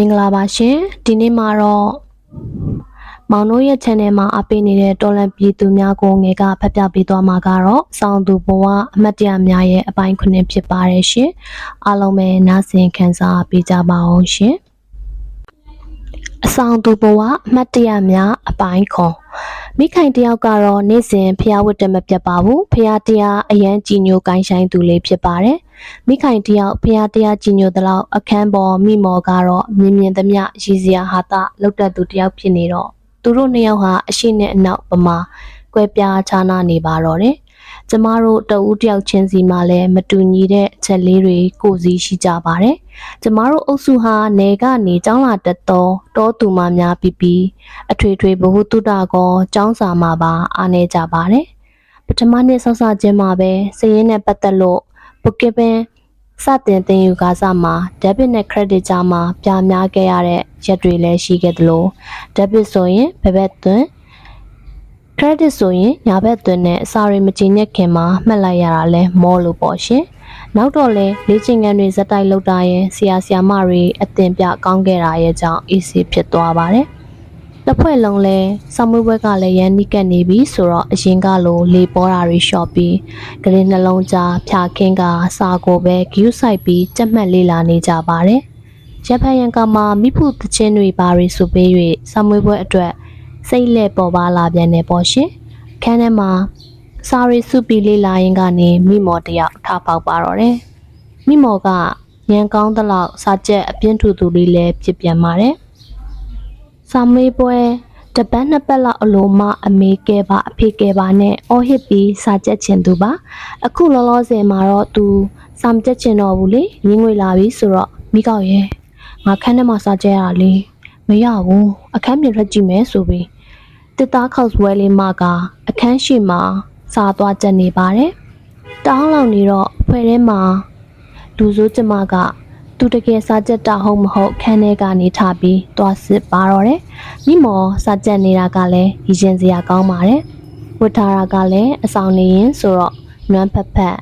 မင်္ဂလာပါရှင်ဒီနေ့မှာတော့မောင်တို့ရဲ့ channel မှာအပေးနေတဲ့တော်လန်ပြည်သူများကိုငယ်ကဖတ်ပြပေးသွားမှာကတော့စောင်းသူဘဝအမတ်တရများရဲ့အပိုင်းခုနှစ်ဖြစ်ပါတယ်ရှင်အားလုံးပဲနားဆင်ခံစားပေးကြပါအောင်ရှင် အဆောင်သူဘဝအမတ်တရများအပိုင်းခွန်မိခိုင်တယောက်ကတော့နေ့စဉ်ဖျားဝတ်တမပြတ်ပါဘူးဖျားတရားအရန်ကြည်ညိုကိုင်းဆိုင်သူလေးဖြစ်ပါတယ်မိခိုင်တယောက်ဖျားတရားကြည်ညိုသလောက်အခန်းပေါ်မိမော်ကတော့မြင်မြင်သမျှရည်စရာဟာတာလောက်တတ်သူတယောက်ဖြစ်နေတော့သူတို့နှစ်ယောက်ဟာအရှိနဲ့အနောက်ပမာကွဲပြားခြားနားနေပါတော့တယ် ကျမတို့တဦးတယောက်ချင်းစီမှလည်းမတူညီတဲ့အချက်လေးတွေကိုယ်စီရှိကြပါတယ်။ကျမတို့အုပ်စုဟာနေကနေကျောင်းလာတက်တော့တောသူမများပြီးပြီးအထွေထွေဘ ഹു တုတကောကျောင်းစာမှာပါအားနေကြပါတယ်။ပထမနှစ်ဆောက်ဆခြင်းမှာပဲစည်ရင်းနဲ့ပတ်သက်လို့ပုကစ်ပင်စတင်သင်ယူကားစားမှာ debit နဲ့ credit ကြားမှာပြများခဲ့ရတဲ့ရက်တွေလည်းရှိခဲ့သလို debit ဆိုရင်ဘယ်ဘက်သွင်း credit ဆိုရင်ညာဘက်သွင်းနဲ့အစာတွေမကျင်ညက်ခင်မှာမှတ်လိုက်ရတာလဲမောလို့ပေါ့ရှင်။နောက်တော့လဲလေ့ကျင့်ခန်းတွေဇက်တိုက်လုပ်တာရင်ဆရာဆရာမတွေအသင်ပြကောင်းခဲ့တာရဲ့ကြောင့် easy ဖြစ်သွားပါတယ်။တစ်ဖွဲ့လုံးလဲဆောင်းမွေးဘွဲကလည်းရန်နိကက်နေပြီဆိုတော့အရင်ကလိုလေပေါ်တာတွေလျှော့ပြီးကလေးနှလုံးကြားဖြာခင်းကစာကိုပဲဂယူးဆိုင်ပြီးကြက်မှတ်လေးလာနေကြပါတယ်။ရဖန်ရန်ကမှာမိဖို့တချင်းတွေပါရီဆိုပေး၍ဆောင်းမွေးဘွဲအတွက် စိတ်လက်ပေါ်ပါလာပြန်နေပေါ့ရှင်ခန်းထဲမှာစာရီစုပီလေးလာရင်ကနေမိမော်တယောက်ထပေါက်ပါတော့တယ်မိမော်ကညံကောင်းသလောက်စာကြက်အပြင်းထူသူလေးလည်းဖြစ်ပြန်ပါတယ်စာမေးပွဲတပတ်နှစ်ပတ်လောက်အလိုမှအမေကဲပါအဖေကဲပါနဲ့အော်ဟစ်ပြီးစာကြက်ချင်သူပါအခုလောလောဆယ်မှာတော့သူစာမကြက်ချင်တော့ဘူးလေငင်းငွေလာပြီဆိုတော့မိကောက်ရဲ့ငါခန်းထဲမှာစာကြက်ရတာလေမရဘူးအခန်းပြင်ထွက်ကြည့်မယ်ဆိုပြီး တစ်သားခောက်ပွဲလေးမကအခန်းရှိမှာစားသွားကြနေပါတယ်။တောင်းလောက်နေတော့ဖွဲ့ထဲမှာလူစိုးကျမကသူတကယ်စားကြက်တာဟုတ်မဟုတ်ခန်းထဲကနေထပြီးသွားစစ်ပါတော့တယ်။မိမော်စားကြက်နေတာကလည်းရည်ရင်စရာကောင်းပါတယ်။ဝတ်ထားတာကလည်းအဆောင်နေရင်ဆိုတော့နွမ်းဖက်ဖက်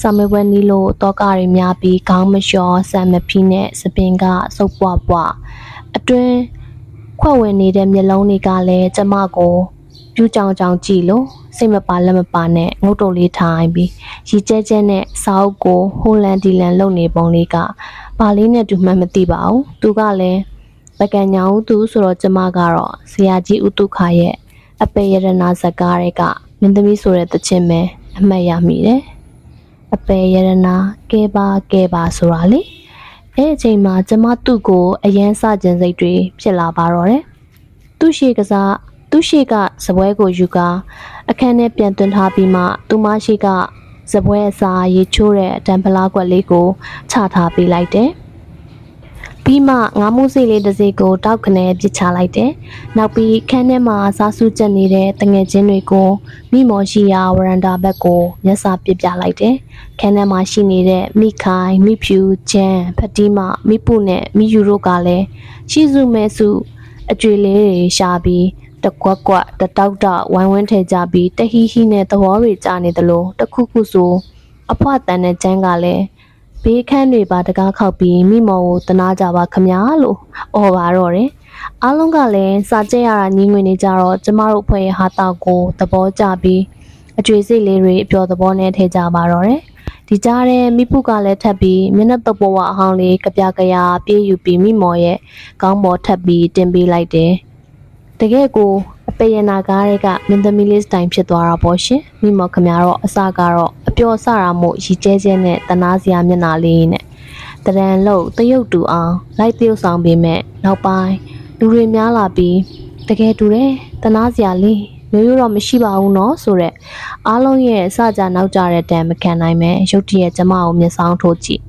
ဆမဝဲနီလို့တောကတွေများပြီးခေါင်းမလျှော်ဆံမဖီးနဲ့စပင်ကစုပ်ပွားပွားအတွင်း ခွက်ဝင်နေတဲ့မျက်လုံးတွေကလည်းကျမကိုပြူးကြောင်ကြောင်ကြည့်လို့စိတ်မပါလက်မပါနဲ့ငုတ်တုတ်လေးထိုင်ပြီးရီကျဲကျဲနဲ့စာအုပ်ကိုဟိုလန်ဒီလန်လုပ်နေပုံလေးကပါလေးနဲ့တူမှန်းမသိပါဘူးသူကလည်းပကံညာဦးသူဆိုတော့ကျမကတော့ဆရာကြီးဥတုခရဲ့အပေရတနာဇကားတွေကမင်းသမီးဆိုတဲ့တခြင်းပဲအမှတ်ရမိတယ်အပေရတနာကဲပါကဲပါဆိုတာလေ အဲ့အချိန်မှာကျမသူ့ကိုအရန်စကြင်စိတ်တွေဖြစ်လာပါတော့တယ်သူ့ရှိကစားသူ့ရှိကစပွဲကိုယူကာအခန်းထဲပြန်သွင်းထားပြီးမှသူမရှိကစပွဲအစာရေချိုးတဲ့တံပလားကွက်လေးကိုချထားပေးလိုက်တယ်။ ပြီးမှငါးမှုစိတ်လေးတစ်စိတ်ကိုတောက်ခနဲပစ်ချလိုက်တယ်။နောက်ပြီးခန်းထဲမှာစားစုချက်နေတဲ့တငယ်ချင်းတွေကိုမိမော်ရှိရာဝရန်တာဘက်ကိုမျက်စာပစ်ပြလိုက်တယ်။ခန်းထဲမှာရှိနေတဲ့မိခိုင်မိဖြူချမ်းဖတီမာမိပုနဲ့မိယူတို့ကလည်းရှိစုမဲစုအကျွေလေးတွေရှာပြီးတကွက်ကွက်တတောက်တောက်ဝိုင်းဝန်းထဲကြပြီးတဟီဟီနဲ့သဘောတွေကြားနေသလိုတခုခုဆိုအဖွားတန်တဲ့ကျန်းကလည်း ဘေးခန်းတွေပါတကားခောက်ပြီးမိမော်ကိုတနာကြပါခမညာလို့အော်ပါတော့တယ်အားလုံးကလည်းစာကြက်ရတာညီငွေနေကြတော့ကျမတို့အဖွဲ့ရဲ့ဟာတောက်ကိုသဘောကျပြီးအကျွေးစိတ်လေးတွေအပျော်သဘောနဲ့ထဲကြပါတော့တယ်ဒီကြားထဲမိပုကလည်းထပ်ပြီးမျက်နှာတပေါ်ဝအဟောင်းလေးကြပြကြရပြေးယူပြီးမိမော်ရဲ့ခေါင်းပေါ်ထပ်ပြီးတင်ပေးလိုက်တယ်တကယ်ကို အပေရနာကားတွေကမင်းသမီးလေးစတိုင်ဖြစ်သွားတာပေါ့ရှင်မိမော်ခမရတော့အစကတော့အပျော်စတာမို့ရီကျဲကျဲနဲ့တနာစရာမျက်နှာလေးနဲ့တရန်လို့တရုတ်တူအောင်လိုက်တရုတ်ဆောင်ပေးမဲ့နောက်ပိုင်းလူတွေများလာပြီးတကယ်တူတယ်တနာစရာလေးရိုးရိုးတော့မရှိပါဘူးเนาะဆိုတော့အားလုံးရဲ့စကြနောက်ကြတဲ့တန်မခံနိုင်မဲ့ရုတ်တရက်ကျမကိုမျက်စောင်းထိုးကြည့်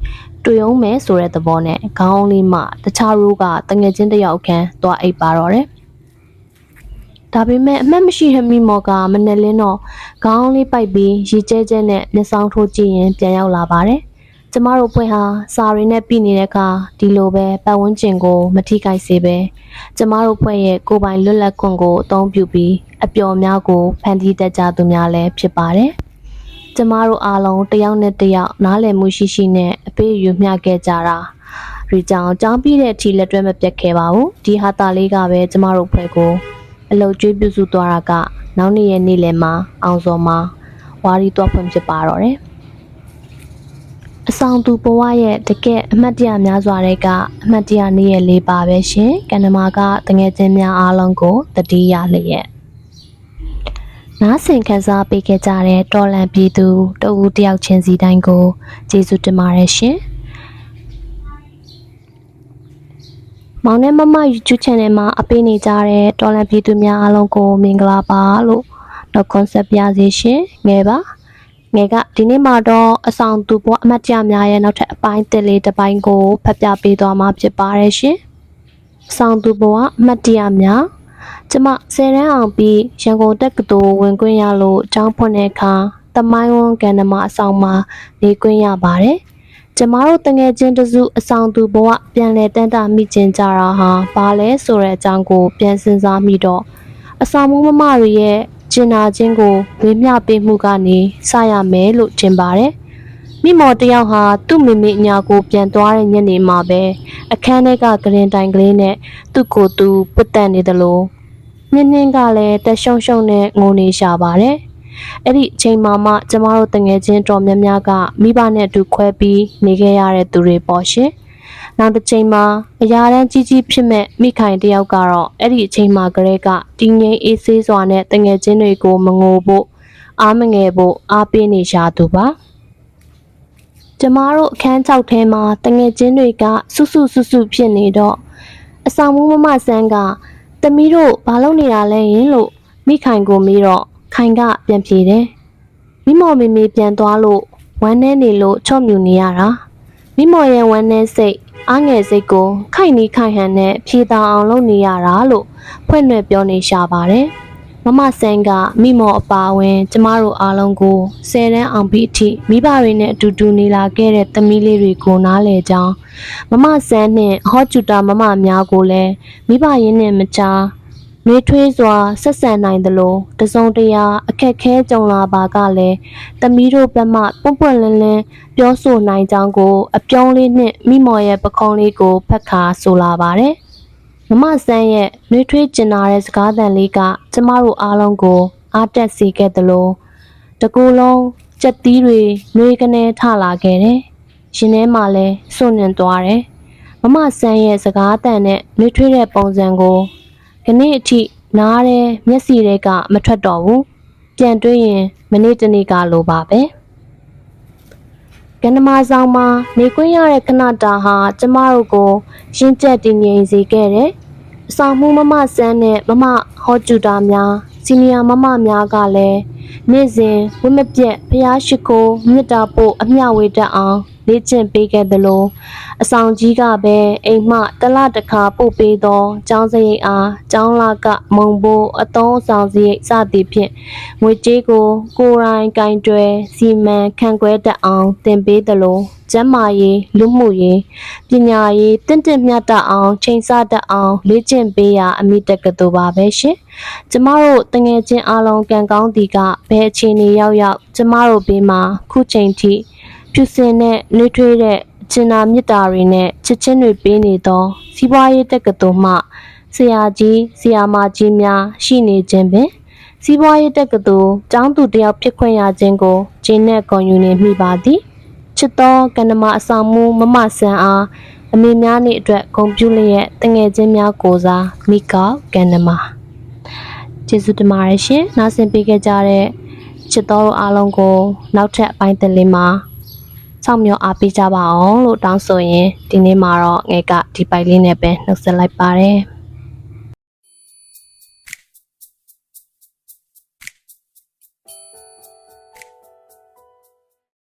တွေ့အောင်မဲဆိုတဲ့သဘောနဲ့ခေါင်းလေးမှတခြားရိုးကတငယ်ချင်းတယောက်ခန်းသွားအိပ်ပါတော့တယ် ဒါပေမဲ့အမှတ်မရှိတဲ့မိမော်ကမနဲ့လင်းတော့ခေါင်းလေးပိုက်ပြီးရီကျဲကျဲနဲ့မျက်စောင်းထိုးကြည့်ရင်ပြန်ရောက်လာပါတယ်။ကျမတို့ဖွဲ့ဟာစာရီနဲ့ပြည်နေတဲ့အခါဒီလိုပဲပတ်ဝန်းကျင်ကိုမထိခိုက်စေပဲကျမတို့ဖွဲ့ရဲ့ကိုယ်ပိုင်လွတ်လပ်ခွင့်ကိုအသုံးပြုပြီးအပျော်များကိုဖန်တီးတတ်ကြသူများလည်းဖြစ်ပါတယ်။ကျမတို့အားလုံးတယောက်နဲ့တယောက်နားလည်မှုရှိရှိနဲ့အပေးအယူမျှခဲ့ကြတာတွေကြောင့်ကြောင်းပြီးတဲ့အထိလက်တွဲမပြတ်ခဲ့ပါဘူးဒီဟာတာလေးကပဲကျမတို့ဖွဲ့ကို အလုတ်ကျွေးပြုစုသွားတာကနောက်နေ့ရဲ့နေ့လယ်မှာအောင်စော်မှာဝါရီတော့ဖွင့်ဖြစ်ပါတော့တယ်အဆောင်သူဘဝရဲ့တကယ်အမှတ်တရများစွာတွေကအမှတ်တရနေ့ရက်လေးပါပဲရှင်ကန္နမာကတငယ်ချင်းများအားလုံးကိုတတိယလျက်နားဆင်ခံစားပေးခဲ့ကြတဲ့တော်လန်ပြည်သူတဦးတယောက်ချင်းစီတိုင်းကိုကျေးဇူးတင်ပါတယ်ရှင် မောင်နဲ့မမ YouTube channel မှာအပေးနေကြတဲ့တော်လန်ပြည်သူများအားလုံးကိုမင်္ဂလာပါလို့တော့ concept ပြစေရှင်ငယ်ပါငယ်ကဒီနေ့မှာတော့အဆောင်သူဘဝအမတ်တရများရဲ့နောက်ထပ်အပိုင်းတစ်လေးတစ်ပိုင်းကိုဖတ်ပြပေးသွားမှာဖြစ်ပါတယ်ရှင်အဆောင်သူဘဝအမတ်တရများကျမဆယ်တန်းအောင်ပြီးရန်ကုန်တက္ကသိုလ်ဝင်ခွင့်ရလို့ကျောင်းဖွင့်တဲ့အခါတမိုင်းဝန်းကန်နမအဆောင်မှာနေခွင့်ရပါတယ် ကျမတို့တငယ်ချင်းတစုအဆောင်သူဘဝပြန်လဲတန်းတာမိကျင်ကြတာဟာဘာလဲဆိုတဲ့အကြောင်းကိုပြန်စဉ်းစားမိတော့အဆောင်မမမတွေရဲ့ကျင်နာခြင်းကိုဝေမျှပေးမှုကနေစရမယ်လို့ထင်ပါတယ်မိမော်တယောက်ဟာသူ့မိမိအညာကိုပြန်သွားတဲ့ညနေမှာပဲအခန်းထဲကဂရင်တိုင်ကလေးနဲ့သူ့ကိုယ်သူပွတ်တက်နေသလိုနင်းနင်းကလည်းတက်ရှုံရှုံနဲ့ငိုနေရှာပါတယ်။ အဲ့ဒီအချိန်မှာမှကျမတို့တငယ်ချင်းတော်များများကမိဘနဲ့အတူခွဲပြီးနေခဲ့ရတဲ့သူတွေပေါ့ရှင်။နောက်တစ်ချိန်မှာအရာတန်းကြီးကြီးဖြစ်မဲ့မိခိုင်တယောက်ကတော့အဲ့ဒီအချိန်မှာကလေးကတင်းငိမ့်အေးဆေးစွာနဲ့တငယ်ချင်းတွေကိုမငိုဖို့အားမငယ်ဖို့အားပေးနေရှာသူပါ။ကျမတို့အခန်း၆ထဲမှာတငယ်ချင်းတွေကစွစွစွစွဖြစ်နေတော့အဆောင်မမမဆန်းကတမီးတို့ဘာလုပ်နေတာလဲယင်လို့မိခိုင်ကိုမေးတော့ ခိုင်ကပြန်ပြေတယ်မိမော်မေမေပြန်သွားလို့ဝမ်းထဲနေလို့ချော့မြူနေရတာမိမော်ရဲ့ဝမ်းထဲစိတ်အားငယ်စိတ်ကိုခိုင်နီခိုင်ဟန်နဲ့ဖြေတာအောင်လုပ်နေရတာလို့ဖွင့်ရွက်ပြောနေရှာပါတယ်မမဆန်းကမိမော်အပါဝင်ကျမတို့အားလုံးကိုဆယ်တန်းအောင်ပြီးအထိမိဘတွေနဲ့အတူတူနေလာခဲ့တဲ့သမီးလေးတွေကိုနားလဲကြောင်းမမဆန်းနဲ့ဟော့ကျူတာမမများကိုလည်းမိဘရင်းနဲ့မချာ နှွေးထွေးစွာဆက်ဆံနိုင်သလိုတစုံတရာအခက်ခဲကြုံလာပါကလည်းသမီးတို့ဘက်မှပွန့်ပွန့်လင်းလင်းပြောဆိုနိုင်ကြောင်းကို အပြုံးလေးနဲ့မိမော်ရဲ့ပခုံးလေးကိုဖက်ခါဆိုလာပါတယ်။မမဆန်းရဲ့နှွေးထွေးကျင်နာတဲ့စကားသံလေးကကျမတို့အားလုံးကို အားတက်စေခဲ့သလိုတကူလုံးကြက်သီးတွေနှွေးကနေထလာခဲ့တယ်။ရှင်ထဲမှာလည်းစွန့်ညင်သွားတယ်။မမဆန်းရဲ့စကားတန်နဲ့နှွေးထွေးတဲ့ပုံစံကို ခဏအထိနားတဲ့မျက်စီတွေကမထွက်တော့ဘူးပြန်တွေးရင် မနေ့တနေ့ကလိုပါပဲကနမဆောင်မှာနေခွင့်ရတဲ့ခဏတာဟာကျမတို့ကိုရင့်ကျက်တည်ငြိမ်စေခဲ့တယ်အဆောင်မှုမမဆန်းနဲ့မမဟောကျူတာများစီနီယာမမများကလည်းနေ့စဉ်ဝိမပြက်ဖျားရှိခိုးမြစ်တာပို့အမျှဝေတတ်အောင် လေ့ကျင့်ပေးခဲ့သလိုအဆောင်ကြီးကပဲအိမ်မှတလတစ်ခါပို့ပေးသောကျောင်းစရိတ်အားကျောင်းလာကမုံဘိုးအသုံးဆောင်စရိတ်စသည်ဖြင့်ငွေကြေးကိုကိုယ်တိုင်ကင်တွယ်စီမံခန့်ခွဲတတ်အောင်သင်ပေးသလိုကျန်းမာရေးလူမှုရေးပညာရေးတင့်တင့်မြတ်တတ်အောင်ချိန်ဆတတ်အောင်လေ့ကျင့်ပေးရာအမိတက်ကတူပါပဲရှင်ကျမတို့တငယ်ချင်းအလုံးကံကောင်းတီကဘယ်အခြေအနေရောက်ရောက်ကျမတို့ဘေးမှာခုချိန်ထိ ဖြူစင်တဲ့နှွေးထွေးတဲ့ကျင်နာမြစ်တာတွေနဲ့ချစ်ချင်းတွေပေးနေသောစီးပွားရေးတက္ကသိုလ်မှဆရာကြီးဆရာမကြီးများရှိနေခြင်းပင်စီးပွားရေးတက္ကသိုလ်ကျောင်းသူတယောက်ဖြစ်ခွင့်ရခြင်းကိုဂျင်းနဲ့ကွန်ယူနေမိပါသည်ချစ်သောကန္နမအဆောင်မူမမဆန်အားအမေများနေ့အတွက်ဂုဏ်ပြုလျက်တငယ်ချင်းများကိုစားမိကောကန္နမကျေးဇူးတင်ပါတယ်ရှင်နားဆင်ပေးခဲ့ကြတဲ့ချစ်တော်တို့အားလုံးကိုနောက်ထပ်အပိုင်းတစ်လေးမှာ စောင့်မျှော်အားပေးကြပါအောင်လို့တောင်းဆိုရင်ဒီနေ့မှာတော့ငယ်ကဒီပိုက်လေးနဲ့ပဲနှုတ်ဆက်လိုက်ပါတယ်